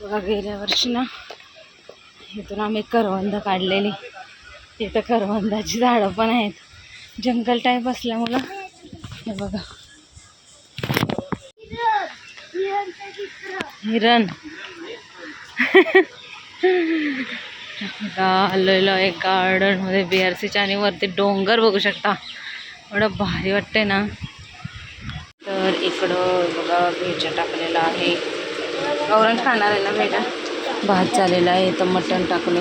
बघा गेल्या वर्षी ना इथून आम्ही करवंद काढलेली. इथं करवंदाची झाडं पण आहेत. जंगल टाईप असल्यामुळं हे बघा. हिरण. आलेलो एक गार्डनमध्ये बी आर सीच्या आणि वरती डोंगर बघू शकता. एवढं भारी वाटतंय ना. तर इकडं बघा भेजा टाकलेला आहे. गौरण खाणार आहे ना भेजा भात झालेला आहे इथं मटण टाकले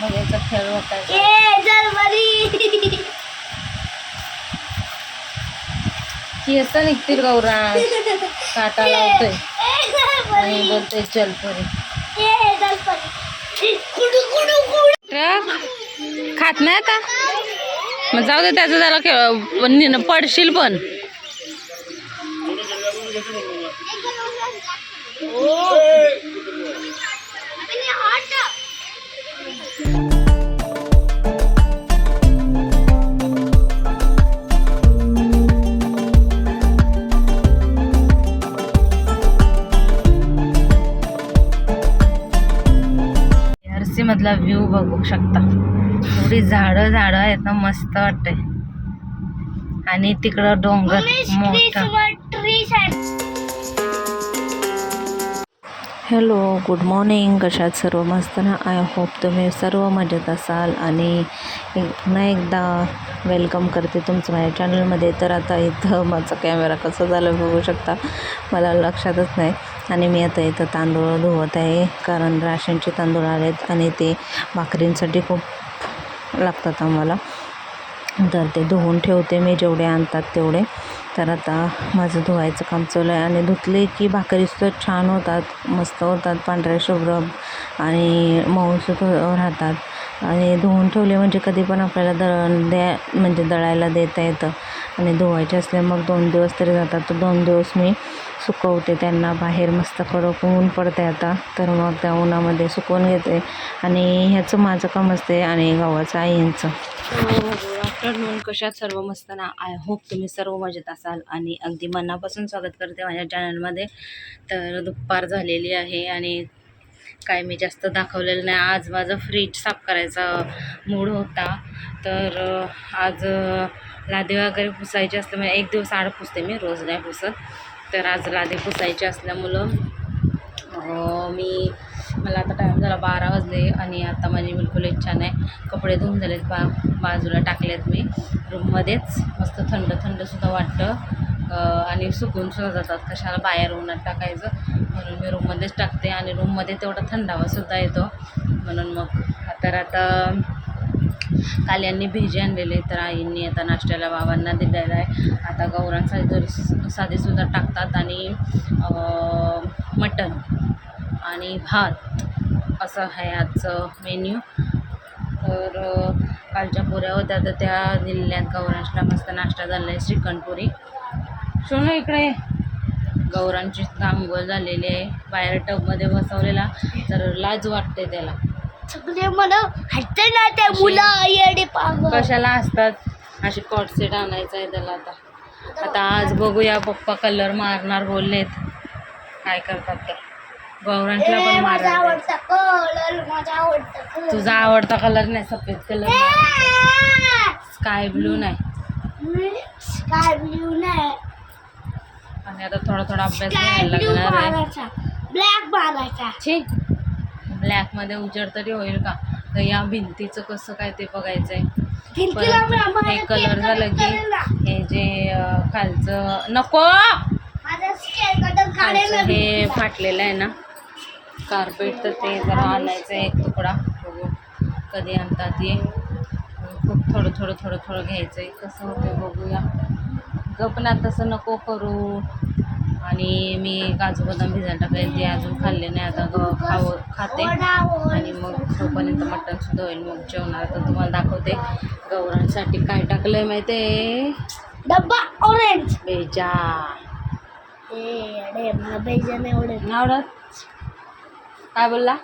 बघायचा खेळ होता. केस निघतील गौराण काटा लावतोय. आणि बोलतोय चलपरी ट्रक खात नाही आता? मग जाऊ दे त्याचं त्याला खेळ पडशील पण. मधला व्ह्यू बघू शकता. एवढी झाडं झाडं आहेत ना मस्त वाटतंय. आणि तिकडं डोंगर मोठा. Hello good morning. कशात सर्व मस्त ना? आय होप तुम्ही सर्व मजेत असाल. आणि पुन्हा एकदा वेलकम करते तुमचं माझ्या चॅनलमध्ये. तर आता इथं माझा कॅमेरा कसा झाला बघू शकता? मला लक्षातच नाही. आणि मी आता इथं तांदूळ धुवत आहे. कारण राशनचे तांदूळ आलेत आणि ते भाकरींसाठी खूप लागतात आम्हाला. तर ते धुवून ठेवते मी जेवढे आणतात तेवढे. तर आता माझं धुवायचं काम चालू आहे आणि धुतले की भाकरीसुद्धा छान होतात मस्त होतात पांढऱ्या शुभ्र आणि मऊसूत राहतात. आणि धुवून ठेवले म्हणजे कधी पण आपल्याला दळण द्या म्हणजे दळायला देता येतं. आणि धुवायचे असले मग दोन दिवस तरी जातात. तर दोन दिवस मी सुकवते त्यांना बाहेर मस्त कडक ऊन पडते आता. तर मग त्या उन्हामध्ये सुकवून घेते. आणि ह्याचं माझं काम असते आणि गावाचं आईंचं गुड आफ्टरनून कशात सर्व मस्त ना? आय होप तुम्ही सर्व मजेत असाल. आणि अगदी मनापासून स्वागत करते माझ्या चॅनलमध्ये तर दुपार झालेली आहे आणि काय मी जास्त दाखवलेलं नाही. आज माझं फ्रीज साफ करायचा मूड होता. तर आज अं, लादे वगैरे पुसायचे असल्यामुळे एक दिवस आड पुसते मी रोज नाही पुसत. तर आज लादे पुसायचे असल्यामुळं मी मला आता टाईम झाला बारा वाजले आणि आता माझी बिलकुल इच्छा नाही. कपडे धुवून झालेत बा बाजूला टाकलेत मी. रूममध्येच मस्त थंड थंडसुद्धा वाटतं. आणि सुकूनसुद्धा जातात. कशाला बाहेर उन्हात टाकायचं? म्हणून मी रूममध्येच टाकते आणि रूममध्ये तेवढा थंडावासुद्धा येतो. म्हणून मग तर आता काल यांनी भेजे आणलेले तर आईंनी आता नाश्त्याला बाबांना दिलेला आहे. आता गौरांसाठी जर साधेसुद्धा टाकतात आणि मटन मटण आणि भात असं आहे आजचं मेन्यू. तर कालच्या पुऱ्या होत्या तर त्या दिलेल्या गौरांशला मस्त नाश्ता झाला आहे श्रीखंडपुरी. सोनू इकडे गौरांची आंघोळ झालेली आहे. बाहेर टबमध्ये बसवलेला. तर लाज वाटते त्याला. सगळे मला हटते ना ते मुलं येडे पागल. कशाला असतात? असे कॉट सेट आणायचं आहे त्याला आता. आता आज बघूया पप्पा कलर मारणार बोललेत. काय करतात ते? गौरांशला पण माझा मारणार आवडता कलर माझा आवडता कलर तुझा आवडता कलर नाही सफेद कलर स्काय ब्लू नाही. स्काय ब्ल्यू नाही. आणि आता थोडा थोडा अभ्यास स्काय घ्यायला ब्ल्यू लागणार आहे. मारायचा. ब्लॅक मारायचा. छी. ब्लॅकमध्ये उजेड तरी होईल का? तर या भिंतीचं कसं काय ते बघायचं आहे हे कलर झालं की. हे जे खालचं नको! हे. फाटलेलं आहे ना. कार्पेट तर ते जरा आणायचं आहे एक तुकडा. बघू कधी आणतात ये खूप थोडं थोडं थोडं थोडं घ्यायचं आहे कसं होतं बघूया. गप ना तसं नको करू. आणि मी काजू बदाम भिजायला टाकले ते अजून खाल्ले नाही. आता खावं खाते. आणि मग तोपर्यंत मटण सुद्धा होईल. मग जेवणार तर तुम्हाला दाखवते. गौरांसाठी काय टाकलंय माहिती आहे डब्बा ऑरेंज बेजा. अरे मला नाही आवडत. नाही आवडत? काय बोलला?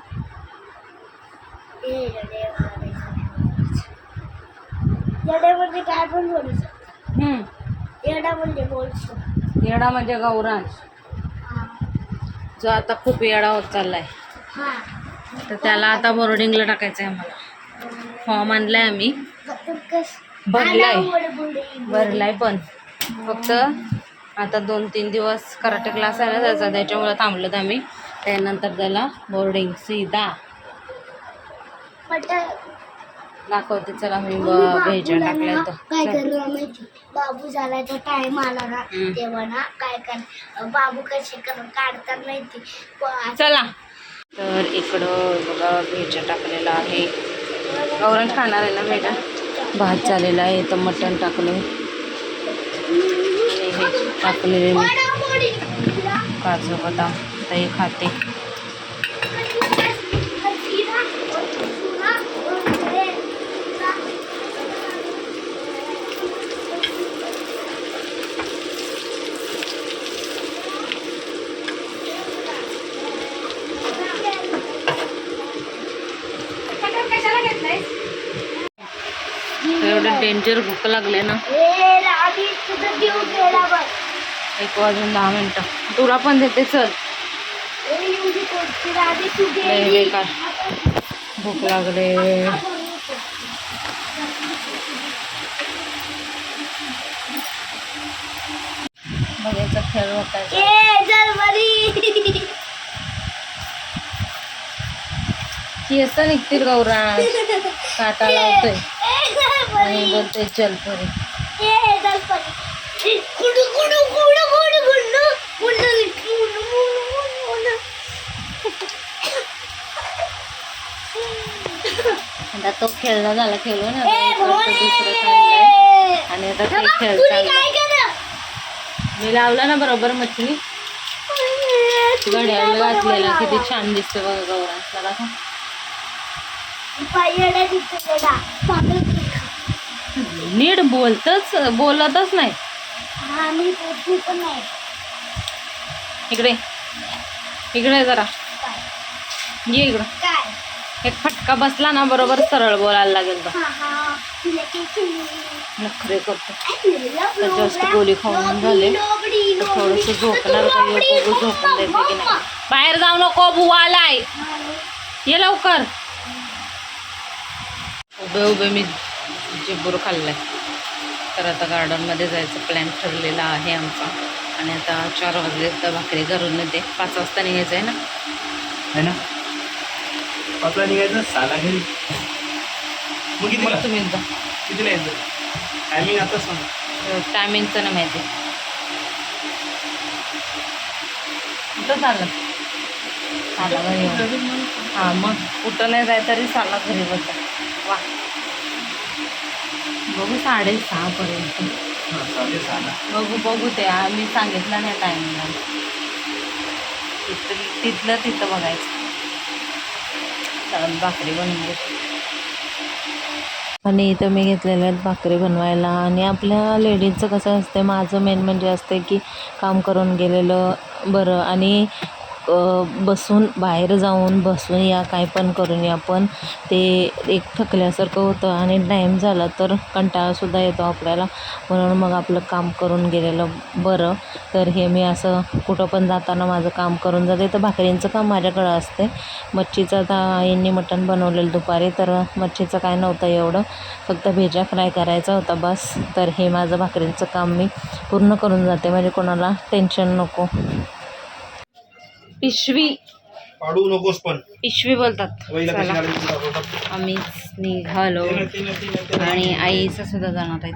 म्हणजे काय पण बोलू शकतो. हम्म. येडा म्हणजे बोलतो येडा म्हणजे गौरांश. जो आता खूप येडा होत चाललाय. तर त्याला आता बोर्डिंगला टाकायचं आहे आम्हाला. फॉर्म आणलाय आम्ही. भरलाय. भरलाय भरलाय पण. फक्त आता दोन तीन दिवस कराटे क्लास आहे ना त्याचा त्याच्यामुळे थांबलो आम्ही. त्यानंतर त्याला बोर्डिंग सीधा. दाखवते चला मी भेजा टाकल्या काय तर करणार माहिती बाबू झाल्याचा टाइम आला ना. तेव्हा ना काय कर? बाबू कसे कर? काढतात माहिती. चला. तर इकडं बघा भेजा टाकलेला आहे. गौरंग खाणार आहे ना भेजा भात झालेला आहे तर मटण टाकले हे टाकलेले. काजू बदाम दही खाते. जर भूक लागले ना. एक वाजून दहा मिनटं. तुला पण देते चल. बेकार. भूक लागले. खेळ होता. निघतील गौरा. काटा लावतोय. आणि बोलते जलपरी आता तो खेळला झाला खेळून दुसरं आणि आता खेळ मी लावला ना बरोबर मछली घड्याळ घातलेला किती छान दिसतो बघा गौरा नीट बोलतच बोलतच नाही. हा, पण. इकडे. इकडे जरा? ये इकडं. काय? एक फटका बसला ना बरोबर सरळ बोलायला लागेल केलं? नखरे करतो. तर तर जास्त गोळी खाऊन झाले. तर थोडंसं झोपणार झोपून द्यायचं की नाही. बाहेर जाऊ नको बुवा आलाय. ये लवकर. उभे उभे मी चिबूर खाल्लाय. तर आता गार्डनमध्ये जायचं प्लॅन ठरलेला आहे आमचा. आणि आता चार वाजले तर भाकरी घरून येते पाच वाजता निघायचं आहे ना? है ना? पाचला निघायचं साला घरी. मग किती मग तुम्ही जा. कितीला यायचं टायमिंग आता सांग. टायमिंगचं नाही माहिती. कुठं चाललं साला घरी. हा मग कुठं नाही जाय तरी साला घरी बसा. वा. बघू साडेसहापर्यंत हां बघू बघू ते. आम्ही सांगितलं नाही टायमिंगला. तिथं तिथलं तिथं बघायचं. भाकरी बनवून आणि इथं मी घेतलेल्या आहेत भाकरी बनवायला. आणि आपल्या लेडीजचं कसं असते माझं मेन म्हणजे असते की काम करून गेलेलं बरं. आणि बसून बाहेर जाऊन बसून या काय पण करून या. पण ते एक थकल्यासारखं होतं आणि टाईम झाला तर कंटाळासुद्धा येतो आपल्याला. म्हणून मग आपलं काम करून गेलेलं बरं. तर हे मी असं कुठं पण जाताना माझं काम करून जाते. तर भाकरींचं काम माझ्याकडं असते. मच्छीचं आता यांनी मटण बनवलेलं दुपारी तर मच्छीचं काय नव्हतं एवढं. फक्त भेजा फ्राय करायचा होता बस. तर हे माझं भाकरींचं काम मी पूर्ण करून जाते. म्हणजे कोणाला टेन्शन नको. पिशवी. पाडू नकोस पण. पिशवी बोलतात. चला. आम्ही निघालो. आणि आईचा सुद्धा जाणार आहेत.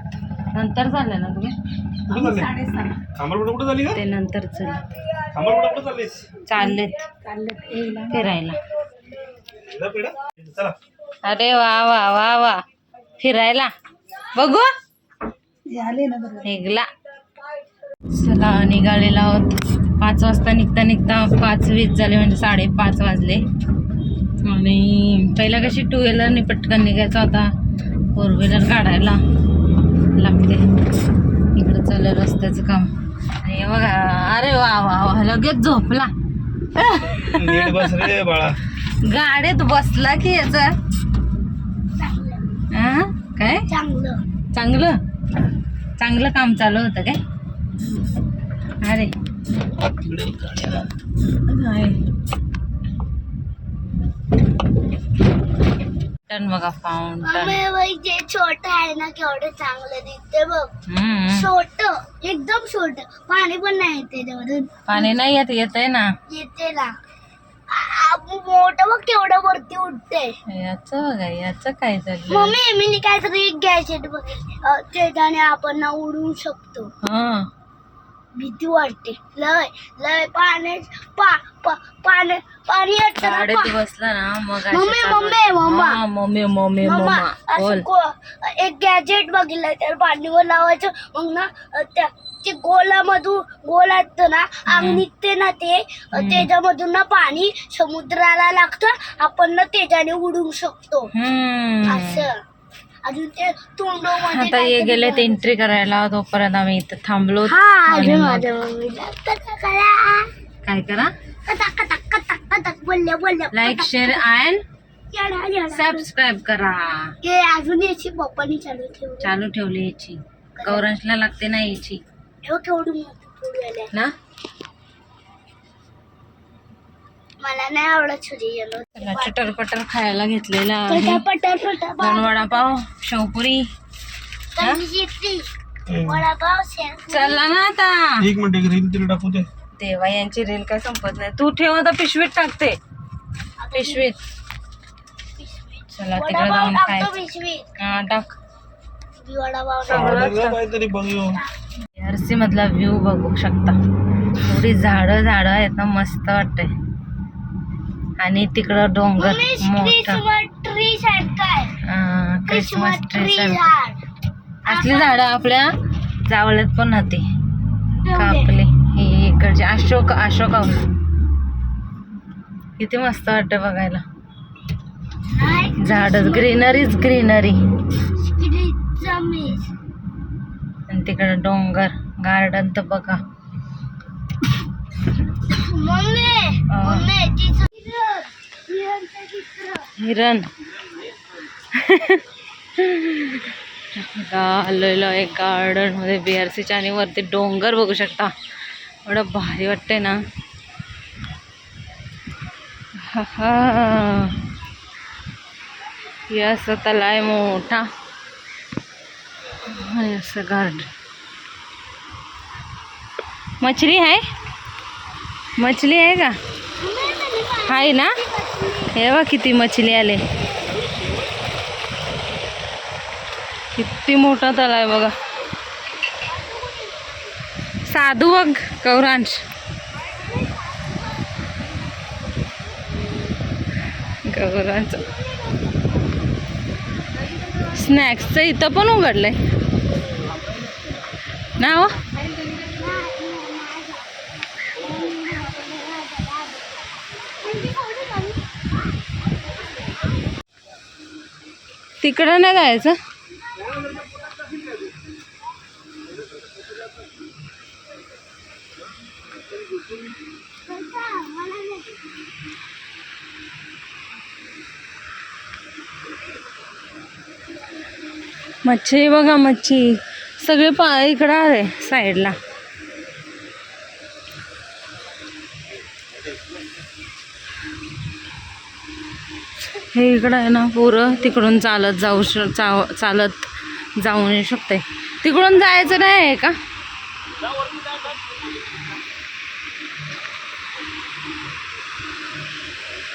नंतर चाललं ना तुम्ही? ते नंतर चाललेत. फिरायला. अरे वा वा वा वा. फिरायला. बघू. निघला. चला निघालेला आहोत. पाच वाजता निघता निघता पाच वीस झाले म्हणजे साडेपाच वाजले. आणि पहिला कशी टू व्हीलरने पटकन निघायचा होता फोर व्हीलर काढायला लागते इकडं चाललं रस्त्याचं काम. आणि बघा अरे वा वा वा लगेच झोपला. नीट बस रे बाळा. गाडीत बसला की याच. काय? चांगलं. चांगलं? चांगलं काम चालू होतं काय? अरे. टन बघा फाउंटन छोट आहे ना केवढं चांगलं दिसते बघ. छोट एकदम छोट. पाणी पण नाही येते त्याच्यामधून. पाणी नाही येत ना. येते ना. मोठं बघ केवढं वरती उठते याच बघा याच काय झालं? मम्मी मी काहीतरी गॅजेट अ, त्याच्याने आपण ना उडू शकतो. हा. भीती वाटते. लय लय पाणी पा पा पाणी बसला ना मग अशी मम्मी, चालू- मम्मी, मम्मा. हा, मम्मी मम्मी मम्मा मम्मा. बोल. असं गो- एक गॅजेट बघितलं त्याला पाणीवर लावायचं. मग ना अ, त्या ते गोलामधून गोल असतं ना आग निघते ना ते. अ, हम्म. त्याच्यामधून ना पाणी समुद्राला लागतं. आपण ना त्याच्याने उडू शकतो. हम्म. असं. अजून ते तोंड आता ये गेले ते एंट्री करायला तोपर्यंत आम्ही इथं थांबलो. हा आणि अजून मग माझ्या मम्मीला कथा करा. काय करा? कथा कथा कथा कथा बोलल्या बोलल्या लाईक शेअर अँड येडा, येडा. सबस्क्राईब करा. हे अजून याची पप्पानी चालू ठेवली. चालू ठेवली याची. गौरांशला लागते ना याची. हे केवढी मोठी. ना? मला नाही आवडत येलो चटर पटर खायला घेतलेला आहे. पटर पटर दोन वडापाव शेवपुरी. वडापाव चला ना आता. एक मिनिट एक रील तरी टाकू दे. तेव्हा यांची रील काय संपत नाही. तू ठेव आता पिशवीत टाकते. पिशवीत. चला तिकडे जाऊन हा टाक. मधला व्ह्यू बघू शकता. एवढी झाडं झाडं आहेत ना मस्त वाटतंय. आणि तिकडं डोंगर मोठा. क्रिसमस ट्री असली झाडं आपल्या जावळ्यात पण नव्हती कापली. ही इकडची अशोक अशोक किती मस्त वाटतं बघायला. झाड ग्रीनरीच ग्रीनरी. आणि तिकडे डोंगर गार्डन तर बघा. हा. आलेलो आहे गार्डन मध्ये बी आर वरती डोंगर बघू शकता. एवढं भारी वाटतंय ना. हा, हा. हे तला आहे मोठा. आणि गार्डन मछली है मछली है का? आहे ना? हे बघ किती मछली आले. किती मोठा तलाव आहे बघा. साधू बघ कौरांश गौरांश. स्नॅक्सचं इथं पण उघडलंय. ना हो तिकडं नाही जायचं? मच्छी बघा मच्छी. सगळे पा इकडं आहे साईडला. हे इकडं आहे ना पुरं तिकडून चालत जाऊ श चालत जाऊन येऊ शकते. तिकडून जायचं नाही आहे का?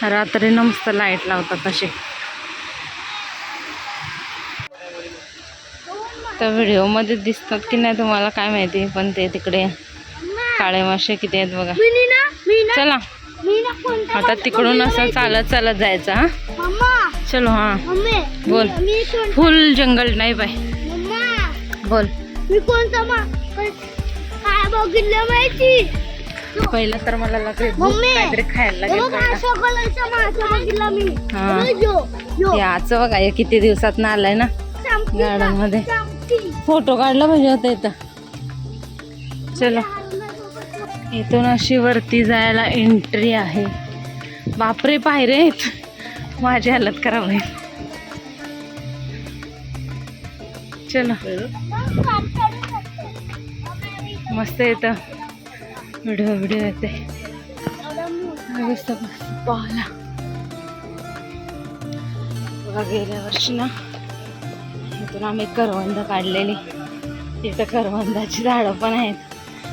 रात्री मस्त लाइट लावतात तसे तर व्हिडिओमध्ये दिसतात की नाही तुम्हाला काय माहिती पण ते तिकडे काळे मासे किती आहेत बघा. चला. आता तिकडून असं चालत चालत जायचं हा? चलो हा. बोल. फुल जंगल नाही बाय बोल. मी कोणता काय बघितलं माहिती? पहिलं तर मला लागले. काहीतरी खायला लागेल याचं बघा किती दिवसात ना? आलाय ना गार्डनमध्ये फोटो काढला पाहिजे होता इथं. चलो. इथून अशी वरती जायला एंट्री आहे. बापरे पायरे आहेत. माझी हालत खराब आहे. चलो. मस्त येतं व्हिडिओ व्हिडिओ येते. एवढा पाहला. बघा गेल्या वर्षी ना इथून आम्ही करवंद काढलेली. इथं करवंदाची झाडं पण आहेत.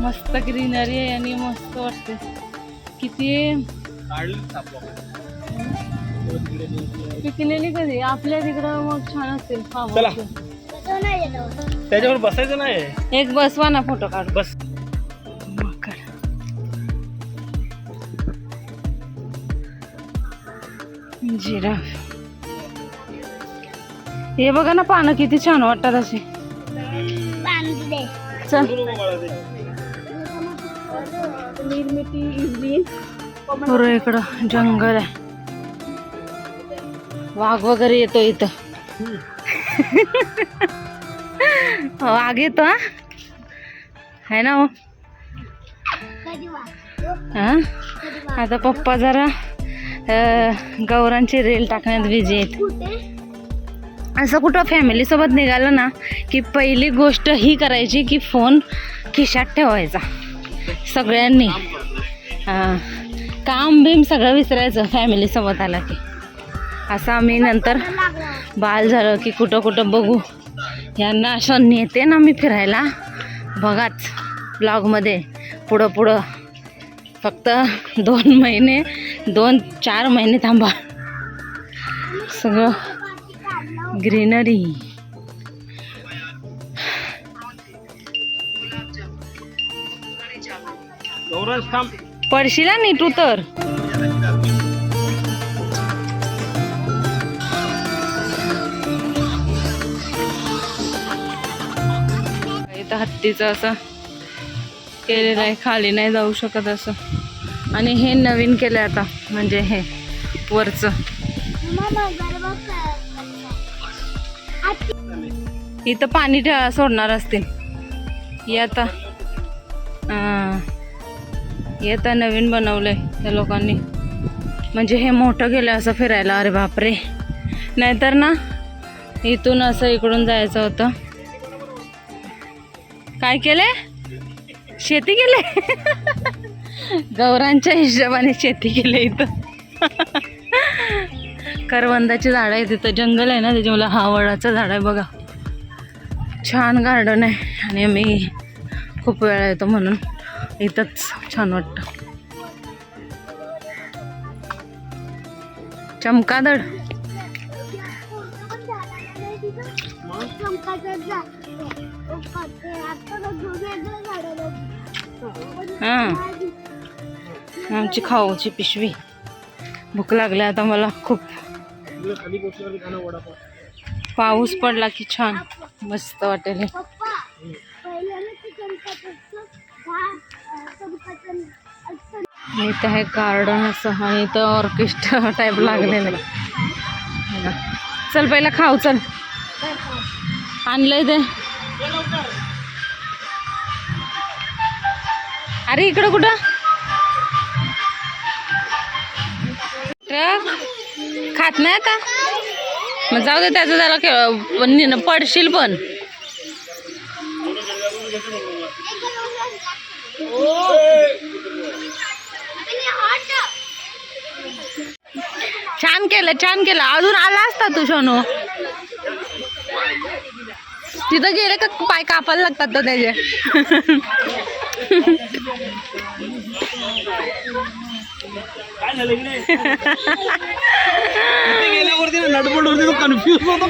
मस्त ग्रीनरी आहे आणि मस्त वाटते किती. पिकलेली कधी? आपल्या तिकडं मग छान असतील चला. त्याच्यावर बसायचं नाही. एक बसवा ना फोटो काढ बस. जिराफ हे बघा ना पानं किती छान वाटतात असे. चल. बोलू नको पुरं इकडं जंगल आहे. वाघ वगैरे येतो इथं. वाघ येतो आहे है ना हो? आता पप्पा जरा गौरांची रेल टाकण्यात बिझी आहेत. असं कुठं फॅमिलीसोबत निघालं ना की पहिली गोष्ट ही करायची की फोन खिशात ठेवायचा. सगळ्यांनी. हां काम बीम सगळं विसरायचं फॅमिलीसोबत आला की. असं आम्ही नंतर बाल झालं की कुठं कुठं बघू. यांना असं नेते ना मी फिरायला. बघाच ब्लॉगमध्ये. पुढं पुढं. फक्त दोन महिने दोन चार महिने थांबा. सगळं ग्रीनरी. पडशील नी तू तर. इथं हत्तीचं असं केलेलं आहे खाली नाही जाऊ शकत असं. आणि हे नवीन केलं आता म्हणजे हे वरचं. इथं पाणी सोडणार असतील. हे आता हां हे आता नवीन आहे त्या लोकांनी. म्हणजे हे मोठं गेलं असं फिरायला. अरे बापरे. नाहीतर ना इथून असं इकडून जायचं होतं. काय केले? शेती केले? गौरांच्या हिशोबाने शेती केली इथं. करवंदाची झाडं आहे तिथं जंगल आहे ना त्याच्यामुळे हा वडाचं झाड आहे बघा. छान गार्डन आहे. आणि मी खूप वेळा येतो म्हणून. इथंच छान वाटतं. चमकादड हां. आमची खाऊची पिशवी. भूक लागली आता मला खूप. पाऊस पडला की छान. मस्त वाटेल इथं आहे गार्डन असं आणि इथं ऑर्केस्ट्रा टाईप लागलेलं आहे. चल पहिला खाऊ चल. आणलंय ते. अरे इकडं कुठं? ट्रक? खात नाही आता? मग जाऊ दे त्याचं त्याला खेळ पण पडशील पण. केलं छान केलं. अजून आला असता तू सोनू तिथं गेले का पाय कापायला लागतात तर त्याचे. कन्फ्युज होतो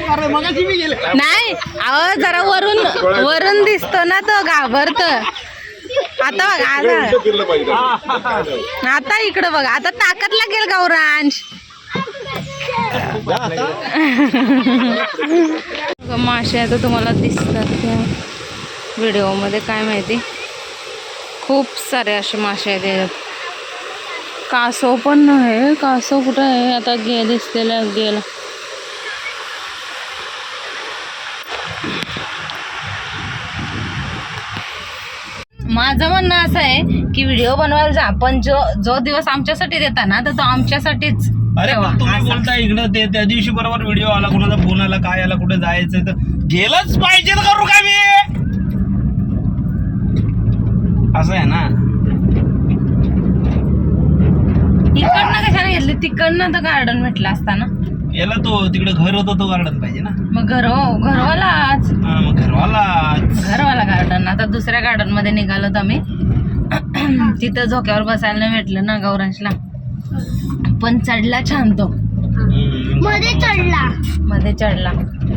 नाही अहो जरा वरून वरून दिसतो ना तो घाबरत आता बघ आता. आता इकडं बघा आता ताकद लागेल गौरांश मासे आता तुम्हाला दिसतात त्या व्हिडिओमध्ये काय माहिती? खूप सारे असे मासे आहेत कासव पण आहे कासव कुठं आहे? आता गे दिसलेला गेला. माझं म्हणणं असं आहे की व्हिडिओ बनवायला जा पण जो जो दिवस आमच्यासाठी देता ना तर तो आमच्यासाठीच अरे. पण तुम्ही. बोलता इकडं ते त्या दिवशी बरोबर व्हिडिओ आला कोणाचा फोन आला काय आला कुठे जायचंय तर गेलंच पाहिजे करू का मी? असं आहे ना? इकडनं कशाने घेतली तिकडनं तर गार्डन भेटलं असता ना याला तो तिकडे घर होतं तो गार्डन पाहिजे ना? मग घर घरवालाच. हा, मग घरवाला घरवाला गार्डन आता दुसऱ्या गार्डनमध्ये निघालो तर आम्ही तिथं झोक्यावर बसायला नाही भेटलं ना गौरांशला. पण चढला छान तो. मध्ये चढला. मध्ये चढला.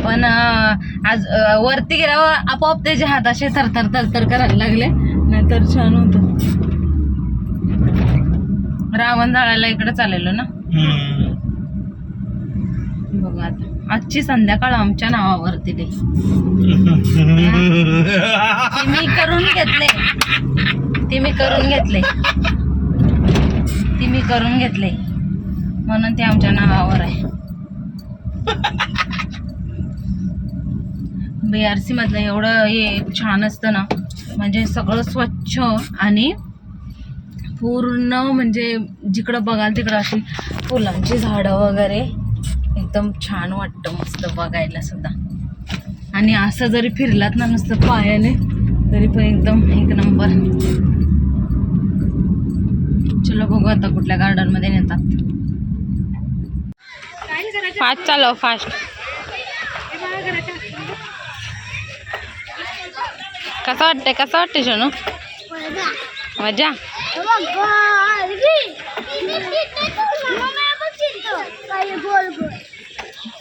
पण आज वरती गेल्यावर आपोआप त्याचे हात असे थरथर थरथर करायला लागले. नाहीतर छान होत. रावण जाळायला इकडे चाललेलो ना? बघा आता. आजची संध्याकाळ आमच्या नावावरती दे. ते मी करून घेतले. ते मी करून घेतले. ते मी करून घेतले. म्हणून ते आमच्या नावावर आहे. बी आर सी मधलं एवढं हे छान असतं ना म्हणजे सगळं स्वच्छ आणि पूर्ण म्हणजे जिकडं बघाल तिकडं अशी फुलांची झाडं वगैरे एकदम छान वाटतं मस्त बघायला सुद्धा. आणि असं जरी फिरलात ना नुसतं पायाने तरी पण एकदम एक नंबर. चलो बघू आता कुठल्या गार्डनमध्ये नेतात. फास्ट चालव फास्ट कसं वाटतंय कसं वाटतंय सोनू मजा?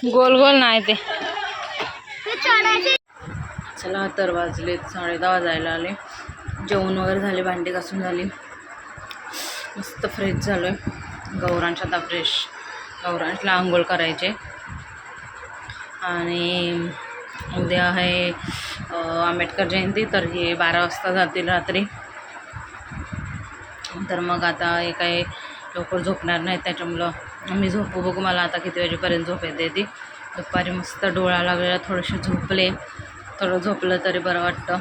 गोल गोल नाही ते. चला तर वाजले साडे दहा वाजायला आले. जेवण वगैरे झाले भांडी घासून झाली. मस्त फ्रेश झालो आहे गौरांच्या आता फ्रेश गौरांशला आंघोळ करायचे. आणि उद्या आहे आंबेडकर जयंती तर हे बारा वाजता जातील रात्री. तर मग आता हे काही लवकर झोपणार नाही त्याच्यामुळं मी झोपू बघू मला आता किती वाजेपर्यंत झोप येते ती. दुपारी मस्त डोळा लागलेला थोडेसे झोपले. थोडं झोपलं तरी बरं वाटतं.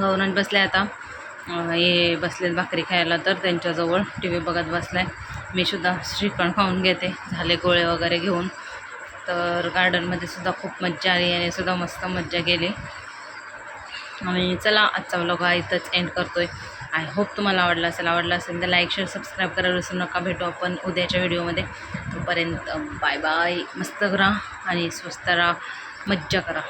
गौरांश बसले आता. हे बसलेत भाकरी खायला तर त्यांच्याजवळ टी व्ही बघत बसलाय. मी सुद्धा श्रीखंड खाऊन घेते. झाले गोळे वगैरे घेऊन. तर गार्डनमध्ये सुद्धा खूप मज्जा आली आणि सुद्धा मस्त मज्जा केली. आणि चला आजचा व्लॉग हा इथंच एंड करतोय. आय होप तुम्हाला आवडला असेल आवडला असेल तर लाईक शेअर सबस्क्राईब करायला विसरू नका. भेटू आपण उद्याच्या व्हिडिओमध्ये तोपर्यंत बाय बाय मस्त करा आणि स्वस्त राहा. मज्जा करा.